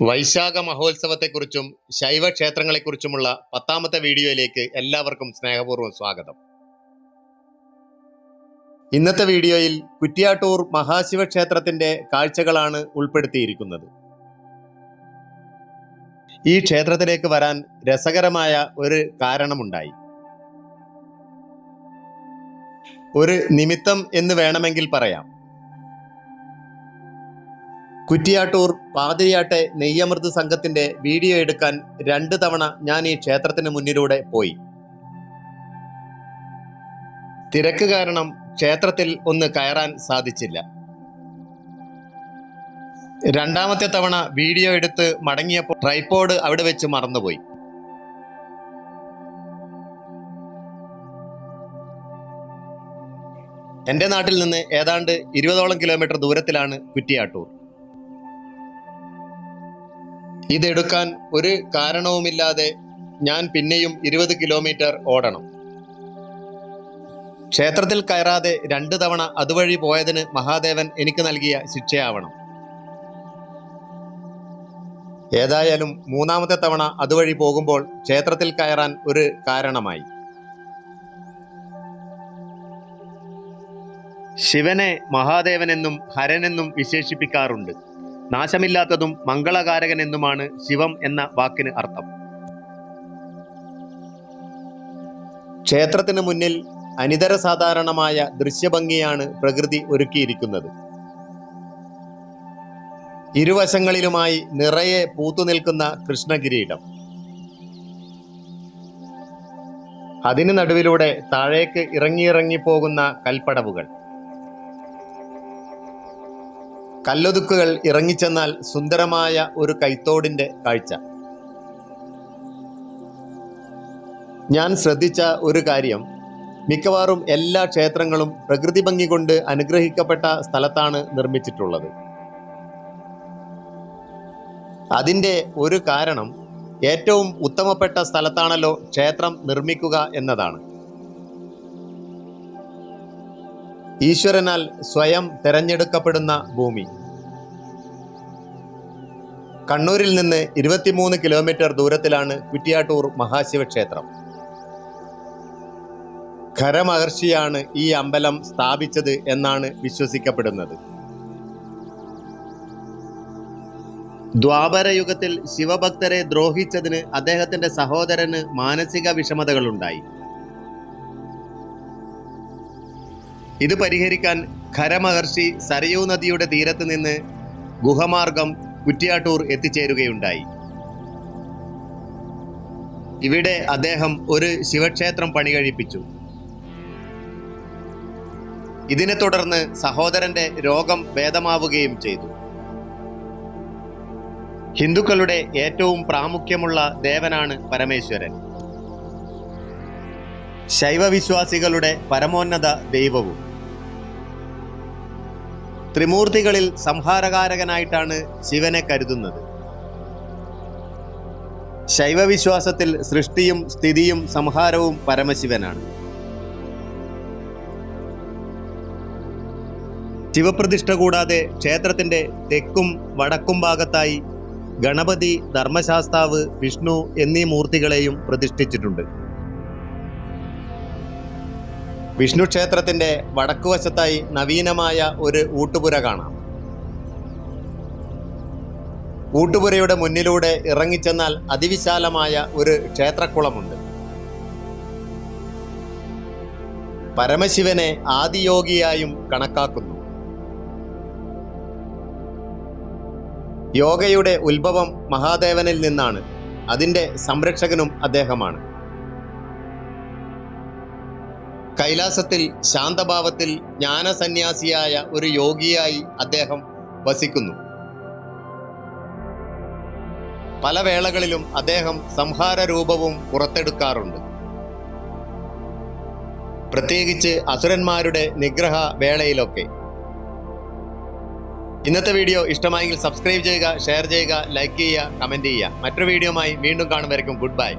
വൈശാഖ മഹോത്സവത്തെക്കുറിച്ചും ശൈവ ക്ഷേത്രങ്ങളെക്കുറിച്ചുമുള്ള പത്താമത്തെ വീഡിയോയിലേക്ക് എല്ലാവർക്കും സ്നേഹപൂർവം സ്വാഗതം. ഇന്നത്തെ വീഡിയോയിൽ കുറ്റിയാട്ടൂർ മഹാശിവക്ഷേത്രത്തിന്റെ കാഴ്ചകളാണ് ഉൾപ്പെടുത്തിയിരിക്കുന്നത്. ഈ ക്ഷേത്രത്തിലേക്ക് വരാൻ രസകരമായ ഒരു കാരണമുണ്ടായി. ഒരു നിമിത്തം എന്ന് വേണമെങ്കിൽ പറയാം. കുറ്റിയാട്ടൂർ പാതിരിയാട്ടെ നെയ്യമൃത് സംഘത്തിന്റെ വീഡിയോ എടുക്കാൻ രണ്ട് തവണ ഞാൻ ഈ ക്ഷേത്രത്തിന് മുന്നിലൂടെ പോയി. തിരക്ക് കാരണം ക്ഷേത്രത്തിൽ ഒന്ന് കയറാൻ സാധിച്ചില്ല. രണ്ടാമത്തെ തവണ വീഡിയോ എടുത്ത് മടങ്ങിയപ്പോൾ ട്രൈപ്പോഡ് അവിടെ വെച്ച് മറന്നുപോയി. എന്റെ നാട്ടിൽ നിന്ന് ഏതാണ്ട് ഇരുപതോളം കിലോമീറ്റർ ദൂരത്തിലാണ് കുറ്റിയാട്ടൂർ. ഇതെടുക്കാൻ ഒരു കാരണവുമില്ലാതെ ഞാൻ പിന്നെയും ഇരുപത് കിലോമീറ്റർ ഓടണം. ക്ഷേത്രത്തിൽ കയറാതെ രണ്ട് തവണ അതുവഴി പോയതിന് മഹാദേവൻ എനിക്ക് നൽകിയ ശിക്ഷയാവണം. ഏതായാലും മൂന്നാമത്തെ തവണ അതുവഴി പോകുമ്പോൾ ക്ഷേത്രത്തിൽ കയറാൻ ഒരു കാരണമായി. ശിവനെ മഹാദേവനെന്നും ഹരനെന്നും വിശേഷിപ്പിക്കാറുണ്ട്. നാശമില്ലാത്തതും മംഗളകാരകൻ എന്നുമാണ് ശിവം എന്ന വാക്കിന് അർത്ഥം. ക്ഷേത്രത്തിന് മുന്നിൽ അനിതര സാധാരണമായ ദൃശ്യഭംഗിയാണ് പ്രകൃതി ഒരുക്കിയിരിക്കുന്നത്. ഇരുവശങ്ങളിലുമായി നിറയെ പൂത്തുനിൽക്കുന്ന കൃഷ്ണകിരീടം. അതിന് നടുവിലൂടെ താഴേക്ക് ഇറങ്ങിയിറങ്ങി പോകുന്ന കൽപ്പടവുകൾ. കല്ലൊതുക്കുകൾ ഇറങ്ങിച്ചെന്നാൽ സുന്ദരമായ ഒരു കൈത്തോടിന്റെ കാഴ്ച. ഞാൻ ശ്രദ്ധിച്ച ഒരു കാര്യം. മിക്കവാറും എല്ലാ ക്ഷേത്രങ്ങളും പ്രകൃതി ഭംഗി കൊണ്ട് അനുഗ്രഹിക്കപ്പെട്ട സ്ഥലത്താണ് നിർമ്മിച്ചിട്ടുള്ളത്. അതിന്റെ ഒരു കാരണം ഏറ്റവും ഉത്തമപ്പെട്ട സ്ഥലത്താണല്ലോ ക്ഷേത്രം നിർമ്മിക്കുക എന്നതാണ്. ഈശ്വരനാൽ സ്വയം തെരഞ്ഞെടുക്കപ്പെടുന്ന ഭൂമി. കണ്ണൂരിൽ നിന്ന് ഇരുപത്തിമൂന്ന് കിലോമീറ്റർ ദൂരത്തിലാണ് കുറ്റിയാട്ടൂർ മഹാശിവക്ഷേത്രം. ഖരമഹർഷിയാണ് ഈ അമ്പലം സ്ഥാപിച്ചത് എന്നാണ് വിശ്വസിക്കപ്പെടുന്നത്. ദ്വാപരയുഗത്തിൽ ശിവഭക്തരെ ദ്രോഹിച്ചതിന് അദ്ദേഹത്തിന്റെ സഹോദരന് മാനസിക വിഷമതകളുണ്ടായി. ഇത് പരിഹരിക്കാൻ ഖരമഹർഷി സരയൂ നദിയുടെ തീരത്ത് നിന്ന് ഗുഹമാർഗം കുറ്റിയാട്ടൂർ എത്തിച്ചേരുകയുണ്ടായി. ഇവിടെ അദ്ദേഹം ഒരു ശിവക്ഷേത്രം പണികഴിപ്പിച്ചു. ഇതിനെ തുടർന്ന് സഹോദരന്റെ രോഗം ഭേദമാവുകയും ചെയ്തു. ഹിന്ദുക്കളുടെ ഏറ്റവും പ്രാമുഖ്യമുള്ള ദേവനാണ് പരമേശ്വരൻ. ശൈവവിശ്വാസികളുടെ പരമോന്നത ദൈവവും. ത്രിമൂർത്തികളിൽ സംഹാരകാരകനായിട്ടാണ് ശിവനെ കരുതുന്നത്. ശൈവവിശ്വാസത്തിൽ സൃഷ്ടിയും സ്ഥിതിയും സംഹാരവും പരമശിവനാണ്. ശിവപ്രതിഷ്ഠ കൂടാതെ ക്ഷേത്രത്തിന്റെ തെക്കും വടക്കും ഭാഗത്തായി ഗണപതി ധർമ്മശാസ്താവ് വിഷ്ണു എന്നീ മൂർത്തികളെയും പ്രതിഷ്ഠിച്ചിട്ടുണ്ട്. വിഷ്ണു ക്ഷേത്രത്തിന്റെ വടക്കുവശത്തായി നവീനമായ ഒരു ഊട്ടുപുര കാണാം. ഊട്ടുപുരയുടെ മുന്നിലൂടെ ഇറങ്ങിച്ചെന്നാൽ അതിവിശാലമായ ഒരു ക്ഷേത്രക്കുളമുണ്ട്. പരമശിവനെ ആദിയോഗിയായും കണക്കാക്കുന്നു. യോഗയുടെ ഉത്ഭവം മഹാദേവനിൽ നിന്നാണ്. അതിന്റെ സംരക്ഷകനും അദ്ദേഹമാണ്. കൈലാസത്തിൽ ശാന്തഭാവത്തിൽ ജ്ഞാനസന്യാസിയായ ഒരു യോഗിയായി അദ്ദേഹം വസിക്കുന്നു. പല വേളകളിലും അദ്ദേഹം സംഹാര രൂപവും പുറത്തെടുക്കാറുണ്ട്. പ്രത്യേകിച്ച് അസുരന്മാരുടെ നിഗ്രഹ വേളയിലൊക്കെ. ഇന്നത്തെ വീഡിയോ ഇഷ്ടമായെങ്കിൽ സബ്സ്ക്രൈബ് ചെയ്യുക ഷെയർ ചെയ്യുക ലൈക്ക് ചെയ്യുക കമന്റ് ചെയ്യുക. മറ്റൊരു വീഡിയോമായി വീണ്ടും കാണും വരയ്ക്കും ഗുഡ് ബൈ.